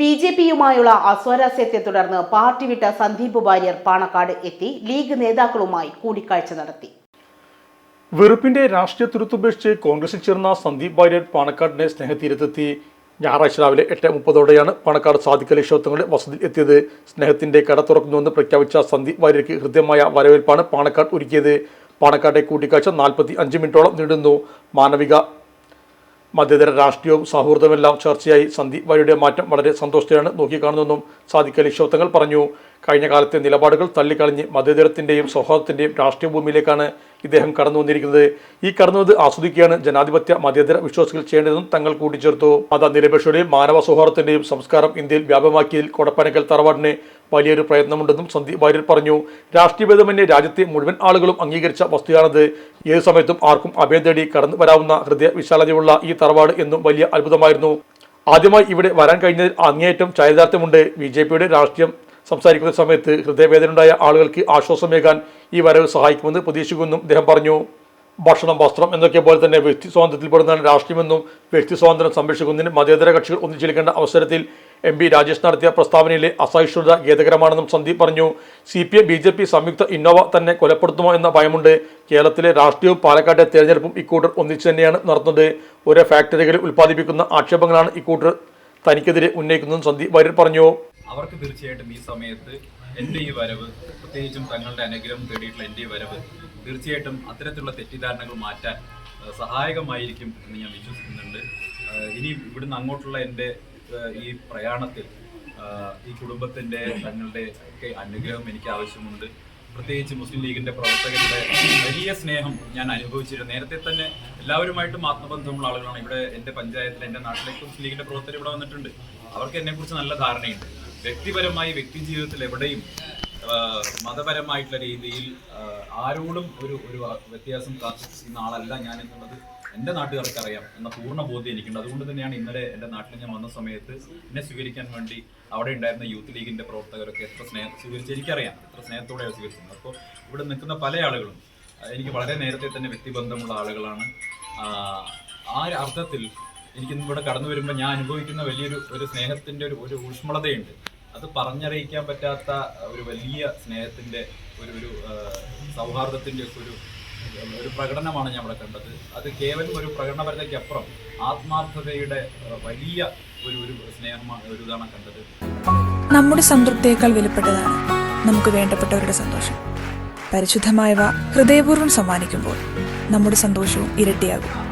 B J പിയുമായുള്ള അസ്വാരസ്യത്തെ തുടർന്ന് party വിട്ട സന്ദീപ് വാര്യർ പാണക്കാട് എത്തി. ലീഗ് നേതാക്കളുമായി കൂടിക്കാഴ്ച നടത്തി. വെറുപ്പിന്റെ രാഷ്ട്രീയ തുരുത്തുപേക്ഷിച്ച് കോൺഗ്രസിൽ ചേർന്ന സന്ദീപ് വാര്യർ പാണക്കാടിനെ സ്നേഹതീരത്തെത്തി. ഞായറാഴ്ച രാവിലെ എട്ട് മുപ്പതോടെയാണ് പാണക്കാട് സാധിക്കലി ക്ഷേത്രങ്ങളുടെ വസതിയിൽ എത്തിയത്. സ്നേഹത്തിന്റെ കട തുറക്കുന്നുവെന്ന് പ്രഖ്യാപിച്ച സന്ദീപ് വാര്യർക്ക് ഹൃദ്യമായ വരവേൽപ്പാണ് പാണക്കാട് ഒരുക്കിയത്. പാണക്കാട്ടെ കൂട്ടിക്കാഴ്ച നാൽപ്പത്തി അഞ്ച് മിനിറ്റോളം നീടുന്നു മാനവിക മധ്യതര രാഷ്ട്രീയവും സൗഹൃദമെല്ലാം ചർച്ചയായി. സന്ദീപ് വാര്യയുടെ മാറ്റം വളരെ സന്തോഷത്തെയാണ് നോക്കിക്കാണുന്നതെന്നും സാദിഖ് അലി ശോത്തങ്ങൾ പറഞ്ഞു. കഴിഞ്ഞ കാലത്തെ നിലപാടുകൾ തള്ളിക്കളഞ്ഞ് മതേതരത്തിന്റെയും സൗഹാർദ്ദത്തിന്റെയും രാഷ്ട്രീയ ഭൂമിയിലേക്കാണ് ഇദ്ദേഹം കടന്നു വന്നിരിക്കുന്നത്. ഈ കടന്നത് ആസ്വദിക്കുകയാണ് ജനാധിപത്യ മതേതര വിശ്വാസികൾ ചെയ്യേണ്ടതെന്നും തങ്ങൾ കൂട്ടിച്ചേർത്തു. മത നിരപേക്ഷയുടെയും മാനവ സൗഹാർദ്ദത്തിന്റെയും സംസ്കാരം ഇന്ത്യയിൽ വ്യാപകമാക്കിയതിൽ കൊടപ്പനക്കൽ തറവാടിന് വലിയൊരു പ്രയത്നമുണ്ടെന്നും സന്ദീപ് വാര്യർ പറഞ്ഞു. രാഷ്ട്രീയഭേദമന്യേ രാജ്യത്തെ മുഴുവൻ ആളുകളും അംഗീകരിച്ച വസ്തുതയാണത് ഏത് സമയത്തും ആർക്കും അഭയം തേടി കടന്നു വരാവുന്ന ഹൃദയ വിശാലതയുള്ള ഈ തറവാട് എന്നും വലിയ അത്ഭുതമായിരുന്നു. ആദ്യമായി ഇവിടെ വരാൻ കഴിഞ്ഞതിൽ അങ്ങേയറ്റം ചാരിതാർത്ഥ്യമുണ്ട് ബി ജെ പിയുടെ രാഷ്ട്രീയം സംസാരിക്കുന്ന സമയത്ത് ഹൃദയവേദനയുണ്ടായ ആളുകൾക്ക് ആശ്വാസമേകാൻ ഈ വരവ് സഹായിക്കുമെന്ന് പ്രതീക്ഷിക്കുമെന്നും അദ്ദേഹം പറഞ്ഞു ഭക്ഷണം വസ്ത്രം എന്നൊക്കെ പോലെ തന്നെ വ്യക്തി സ്വാതന്ത്ര്യത്തിൽപ്പെടുന്നതാണ് രാഷ്ട്രീയമെന്നും വ്യക്തി സ്വാതന്ത്ര്യം സംരക്ഷിക്കുന്നതിന് മതേതര കക്ഷികൾ ഒന്നിച്ചിരിക്കേണ്ട അവസരത്തിൽ എം പി രാജേഷ് നടത്തിയ പ്രസ്താവനയിലെ അസഹിഷ്ണുത ഖേദകരമാണെന്നും സന്ദീപ് പറഞ്ഞു. C P M B J P സംയുക്ത ഇന്നോവ തന്നെ കൊലപ്പെടുത്തുമോ എന്ന ഭയമുണ്ട്. കേരളത്തിലെ രാഷ്ട്രീയവും പാലക്കാട്ടെ തെരഞ്ഞെടുപ്പും ഇക്കൂട്ടർ ഒന്നിച്ചു തന്നെയാണ് നടത്തുന്നത്. ഒരേ ഫാക്ടറികളിൽ ഉൽപ്പാദിപ്പിക്കുന്ന ആക്ഷേപങ്ങളാണ് ഇക്കൂട്ടർ തനിക്കെതിരെ ഉന്നയിക്കുന്നതെന്നും സന്ദീപ് വാര്യർ പറഞ്ഞു. അവർക്ക് തീർച്ചയായിട്ടും ഈ സമയത്ത് എന്റെ ഈ വരവ് പ്രത്യേകിച്ചും തങ്ങളുടെ അനുഗ്രഹം തേടിയിട്ടുള്ള എന്റെ ഈ വരവ് തീർച്ചയായിട്ടും അത്തരത്തിലുള്ള തെറ്റിദ്ധാരണകൾ മാറ്റാൻ സഹായകമായിരിക്കും എന്ന് ഞാൻ വിശ്വസിക്കുന്നുണ്ട്. ഇനി ഇവിടുന്ന് അങ്ങോട്ടുള്ള എന്റെ ഈ പ്രയാണത്തിൽ ഈ കുടുംബത്തിന്റെ തങ്ങളുടെ ഒക്കെ അനുഗ്രഹം എനിക്ക് ആവശ്യമുണ്ട്. പ്രത്യേകിച്ച് മുസ്ലിം ലീഗിന്റെ പ്രവർത്തകരുടെ വലിയ സ്നേഹം ഞാൻ അനുഭവിച്ചിരുന്നു. നേരത്തെ തന്നെ എല്ലാവരുമായിട്ടും ആത്മബന്ധമുള്ള ആളുകളാണ് ഇവിടെ എന്റെ പഞ്ചായത്തിൽ എന്റെ നാട്ടിലേക്ക് മുസ്ലിം ലീഗിന്റെ പ്രവർത്തകർ ഇവിടെ വന്നിട്ടുണ്ട്. അവർക്ക് എന്നെക്കുറിച്ച് നല്ല ധാരണയുണ്ട്. വ്യക്തിപരമായി വ്യക്തി ജീവിതത്തിൽ എവിടെയും മതപരമായിട്ടുള്ള രീതിയിൽ ആരോടും ഒരു ഒരു വ്യത്യാസം കാത്തുന്ന ആളല്ല ഞാൻ എന്നുള്ളത് എന്റെ നാട്ടുകാർക്ക് അറിയാം എന്ന പൂർണ ബോധ്യം എനിക്കുണ്ട്. അതുകൊണ്ട് തന്നെയാണ് ഇന്നലെ എന്റെ നാട്ടിൽ ഞാൻ വന്ന സമയത്ത് എന്നെ സ്വീകരിക്കാൻ വേണ്ടി അവിടെ ഉണ്ടായിരുന്ന യൂത്ത് ലീഗിന്റെ പ്രവർത്തകരൊക്കെ എത്ര സ്നേഹം സ്വീകരിച്ച് എനിക്കറിയാം എത്ര സ്നേഹത്തോടെയാണ് സ്വീകരിച്ചത്. അപ്പോൾ ഇവിടെ നിൽക്കുന്ന പല ആളുകളും എനിക്ക് വളരെ നേരത്തെ തന്നെ വ്യക്തിബന്ധമുള്ള ആളുകളാണ്. ആ, അർത്ഥത്തിൽ എനിക്ക് ഇവിടെ കടന്നു വരുമ്പോൾ ഞാൻ അനുഭവിക്കുന്ന വലിയൊരു ഒരു സ്നേഹത്തിന്റെ ഒരു ഒരു ഊഷ്മളതയുണ്ട്. അത് പറഞ്ഞറിയിക്കാൻ പറ്റാത്ത ഒരു വലിയ സ്നേഹത്തിന്റെ ഒരു ഒരു സൗഹാർദ്ദത്തിന്റെ ഒക്കെ ഒരു ഒരു പ്രകടനമാണ് ഞാൻ ഇവിടെ കണ്ടത്. അത് കേവലം ഒരു പ്രകടനപരതയ്ക്കപ്പുറം ആത്മാർത്ഥതയുടെ വലിയ ഒരു ഒരു സ്നേഹമാണ് ഒരു ഇതാണ് കണ്ടത്. നമ്മുടെ സംതൃപ്തിയേക്കാൾ വിലപ്പെട്ടതാണ് നമുക്ക് വേണ്ടപ്പെട്ടവരുടെ സന്തോഷം. പരിശുദ്ധമായവ ഹൃദയപൂർവം സമ്മാനിക്കുമ്പോൾ നമ്മുടെ സന്തോഷവും ഇരട്ടിയാകും.